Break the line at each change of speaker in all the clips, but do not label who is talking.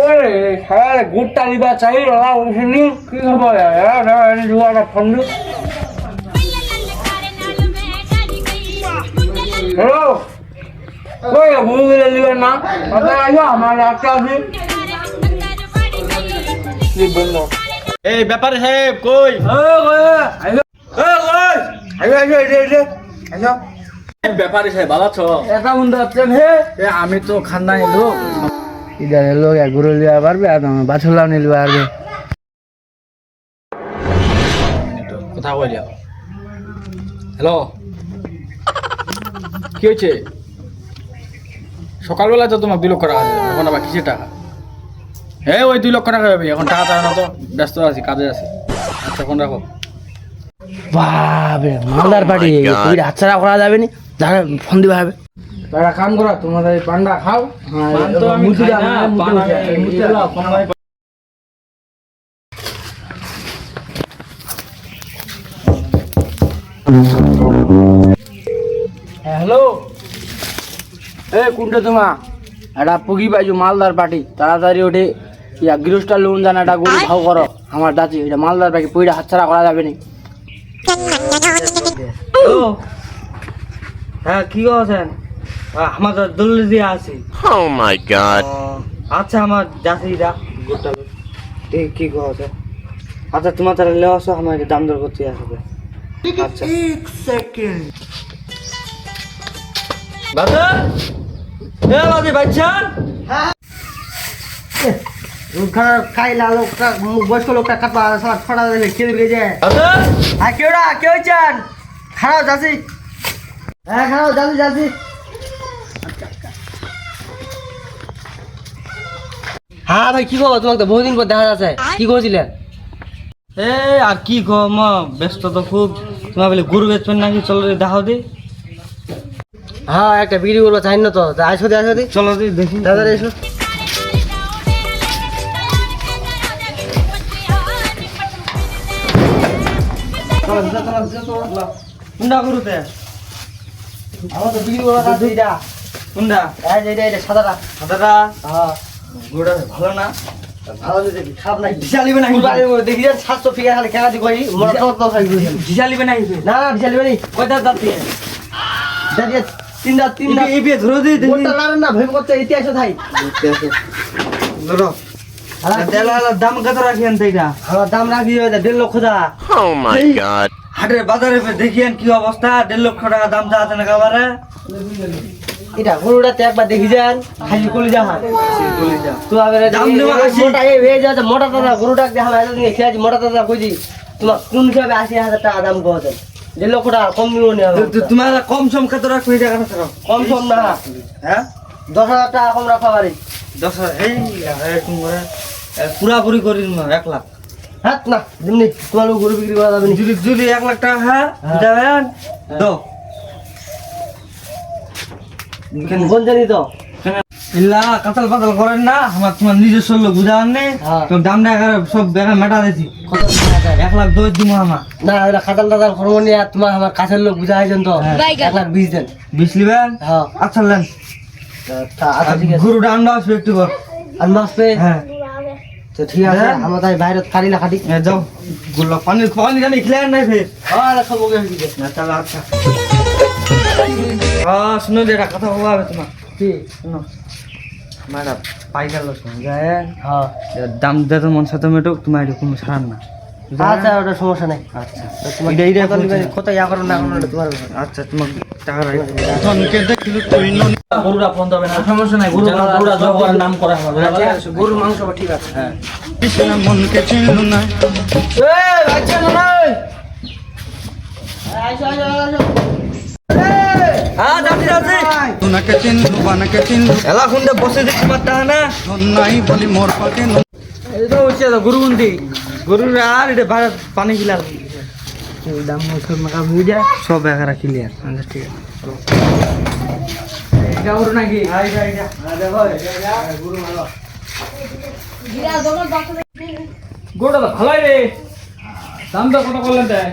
ওরে হ্যাঁ গুড়টা নিবা চাই রলা উঠিনি। কি হব জুয়াটা ফন্ডু হ্যালো? কই বুঝলে নিবেন না। কথা আইও আমার একটা আছে।
এই ব্যাপারে সাহেব কই? ব্যাপারে সাহেব ভালো আছো?
এটা বন্ধু আছেন হে
আমি তো খান্না এলো
ইদার লোক গুরু লিয়া পারবে আর বাছলাও নিতে পারবে।
কথা বলি হ্যালো কি হয়েছে? সকালবেলা তো তোমার দুই লক্ষ টাকা এখন আবার কিসের টাকা? হ্যাঁ ওই দুই লক্ষ টাকা হবে এখন টাকা চায় না তো ব্যস্ত আছি কাজে আছি। আচ্ছা ফোন রাখো।
বাবে মালদার পার্টি তুই হাতছাড়া করা যাবে নি? ফোন দিবা হবে। তারা কাম করা তোমাদের পান্ডা খাও। হ্যাঁ, হ্যালো? এ কোনটা তোমা? এটা পুগি পাইছো মালদার পার্টি তাড়াতাড়ি ওঠে ইয়া গৃহস্থ লোন জানা এটা গরু ভাও করো আমার দাচি এটা মালদার পার্টি পইটা হাতছাড়া করা যাবে নি।
হ্যাঁ কি আছেন আমার দিয়ে আছি।
Oh my god.
আচ্ছা আমার জাতিরা ঠিক কি আছে আচ্ছা তোমার তারা লেওয়া আসো আমার দাম দর করতে আসবে। আচ্ছা। বাবা এ বাদি বাচ্চান
কাইলা লোকটা বয়স্ক লোকটা কাটবা ছড়া দিলে খেয়ে দিলে যায়। হ্যাঁ কেউ চান? খারাপ যাচ্ছি হ্যাঁ খারাপ যাচ্ছি যাচ্ছি হ্যাঁ ভাই কি খবর তোমাকে তো বহুদিন পর দেখা যাচ্ছে। কি করেছিলেন
এ আর কি গো মা ব্যস্ত তো খুব। তোমার বলে গরু বেচবেন নাকি? চলো রে দেখাও দি।
হ্যাঁ একটা বিক্রি করব চাই না তো। আসো দি আসো দি।
চলো দি দেখি।
দাদা এসো
কোনটা গরুতে।
আমার তো বিক্রি এটা
কোনটা
এই যে এটা সাদাটা।
সাদাটা।
হ্যাঁ।
ভালো না?
ভালো নাই দেখি সাতশো ফিগার খালি তো না
এই বিয়ে ধরে দিই
না ভেবে করতে ইতিহাস থাই
ধরো। দাম কত
আমার দাম রাখি দেড় লক্ষ টাকা।
Oh my god.
হাটের বাজারে দেখিয়েন কি অবস্থা দেড় লক্ষ টাকা দাম চাচ্ছে না খাবারে
এটা গরুটা তো একবার দেখি যান খালি কলি যাহান তো আবার মোটা এই হয়ে যাচ্ছে মোটা দাদা গরুটা দেখা এত দিন খেয়েছি মোটা দাদা কইছি তোমার কোন হিসাবে আশি হাজার টাকা দাম কত দেড় লক্ষ টাকা কম নিব নি।
তোমার কম সম রাখবে এটা কথা থাকো।
কম কম না।
হ্যাঁ?
দশ হাজার টাকা কম রাখা পারি
দশ হাজার এই এরকম করে পুরাপুরি করি না এক লাখ।
হ্যাঁ না যেমনি তোমার গরু বিক্রি করা যাবে
যদি যদি এক লাখ টাকা হ্যাঁ দেবেন দো
কোন জানি তো।
ইল্লা কাতাল পাতাল করেন না আমার তোমার নিজস্ব লোক নেই।
হ্যাঁ।
তো দাম টাকা সব বেকার মেটা দিছি। এক লাখ দশ দিব আমার।
না টাতাল করব নি আর তোমার আমার কাছের লোক বুঝা হয়েছেন তো? এক লাখ বিশ দেন।
বিশ লিবেন?
হ্যাঁ।
আচ্ছা লেন
আচ্ছা
গরুটা আন্ডা আসবে একটু
পে
হ্যাঁ।
তো ঠিক আছে
হ্যাঁ।
আমার তাই বাইরে কারি না খাটি।
এ, যাও। গুলো পানি পানি জানি খেলেন নাই ফের।
হ্যাঁ
না তাহলে আচ্ছা। হ্যাঁ শুনো যে একটা কথা হবে তোমার।
কি?
শুনো। ম্যাডাম পাই গেল যায়
হ্যাঁ।
দাম দিতে মন সাথে মেটুক তোমার এটা কোনো সারান না।
আচ্ছা ওটা সমস্যা নাই।
আচ্ছা।
তো তোমার
এটা এটা
কত কত ইয়া করো না করো তোমার।
আচ্ছা তোমার টাকা রাখো।
গরুরা ফোন দেবে না। সমস্যা নাই গরু গরুরা জব করার নাম করা হবে
ঠিক আছে, গরুর মাংস ঠিক আছে।
হ্যাঁ।
এই, বাচ্চা না। নাই। এই, আইসো, আইসো, আইসো।
হ্যাঁ যাচ্ছি যাচ্ছি
তোনাকে চিনলু বানাকে চিনলু।
এলা খুঁজে বসে মার টাকা না?
নাই বলি মোর পাকে
তো হচ্ছে গরু গুনতি গরুর আর এটা পানি খিলাল
দাম যায়
সব বেকারা ক্লিয়ার আচ্ছা ঠিক আছে।
এটা গরু নাকি
গরুটা তো ভালোই রে। দাম তো কত করলেন তাই?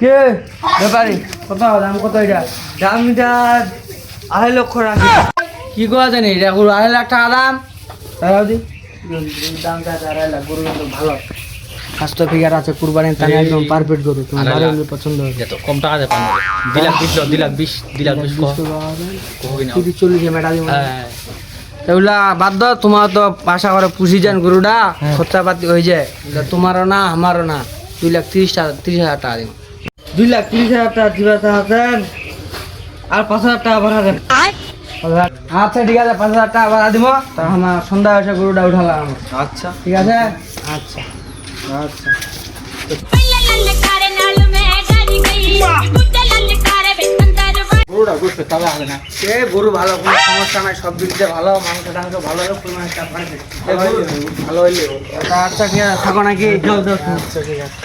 কে? ব্যাপারি কত দাম কত এটা
দামটা আড়াই লক্ষ রাখি
কি করা জানি এটা গরু আড়াই লাখ টাকা দাম। তারাও দি। দাম আড়াই লাখ গরু কিন্তু ভালো। স্বাস্থ্য ফিগার আছে কুরবানির একদম পারফেক্ট গরু তোমার ভালো পছন্দ হবে।
তো কম টাকা দেয় পান দুই লাখ বিশ দুই লাখ বিশ দুই লাখ বিশ
তিরিশ চল্লিশ মেটা দিব
হ্যাঁ।
এগুলা বাদ দাও তোমার তো আশা করে পুষি যান গরুটা খরচা পাতি হয়ে যায়। তোমারও না আমারও না। দুই লাখ তিরিশ টাকা তিরিশ হাজার টাকা দিব
দুই লাখ তিরিশ হাজার টাকা দিবা চাচ্ছেন আর পাঁচ হাজার টাকা পাঠাবেন
আচ্ছা ঠিক আছে পাঁচ হাজার টাকা ভাড়া দিব। তখন সন্ধ্যা এসে গরুটা উঠালাম।
আচ্ছা।
ঠিক আছে? আচ্ছা। আচ্ছা।
গরুটা করতে হবে না।
সে গরু ভালো কোনো সমস্যা নাই সব দিক দিয়ে ভালো মাংস ভালো হবে ভালো হইলে আচ্ছা ঠিক আছে থাকো নাকি? আচ্ছা ঠিক আছে।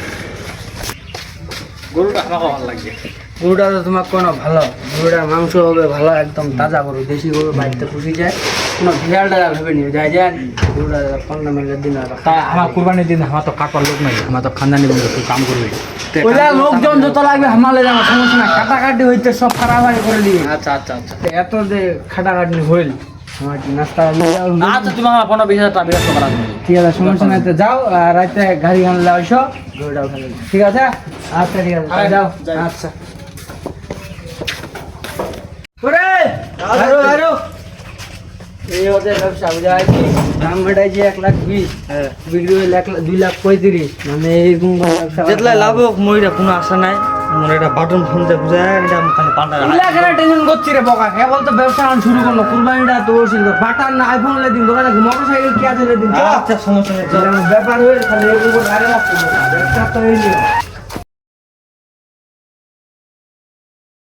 গরুটা আমাকে ভালো লাগছে।
গরুটা তো তোমার কোনো ভালো গরুটার মাংস হবে ভালো একদম তাজা গরু দেশি গরু বাড়িতে পুষি যায়। কোনো ভেয়াল টেয়াল হবে নিয়ে যায় যায় গরুটা পনেরো মিনিটের দিন
তা আমার কুরবানির দিন আমার তো কাটার লোক নাই আমার তো খানদানি বন্ধু তুই কাম করবি।
ওইটা লোকজন যত লাগবে হামালে যাব সমস্যা না কাটাকাটি হইতে সব খারাপ করে দিবে
আচ্ছা আচ্ছা আচ্ছা।
এত যে খাটাখাটি হইল আমার কি নাস্তা
আচ্ছা তুমি আমার পনেরো বিশ হাজার টাকা বিরাট করা
ঠিক আছে সমস্যা নাই যাও রাতে গাড়ি আনলে ঠিক আছে? আচ্ছা ঠিক আছে যাও আচ্ছা। ওরে আরও আরও। এই ওদের ব্যবসা বুঝাই দাম এক লাখ বিশ বিক্রি হইলে এক লাখ দুই লাখ পঁয়ত্রিশ। মানে ব্যবসা
লাভ হোক মইরা কোনো আশা নাই। মোর এটা বাটন ফোন যে বুঝায় এটা আমি খালি পাল্টা
ইলাকাটা টেনশন করছি রে বকা। কেবল তো ব্যবসা আন শুরু করল কুরবানিটা তো ওর বাটার না আইফোন লে দিন দোকানে মোটর সাইকেল কি আছে লে দিন
আচ্ছা সমস্যা নেই
ব্যাপার হয়ে খালি এগুলো গাড়ি রাখতে ব্যবসা তো এই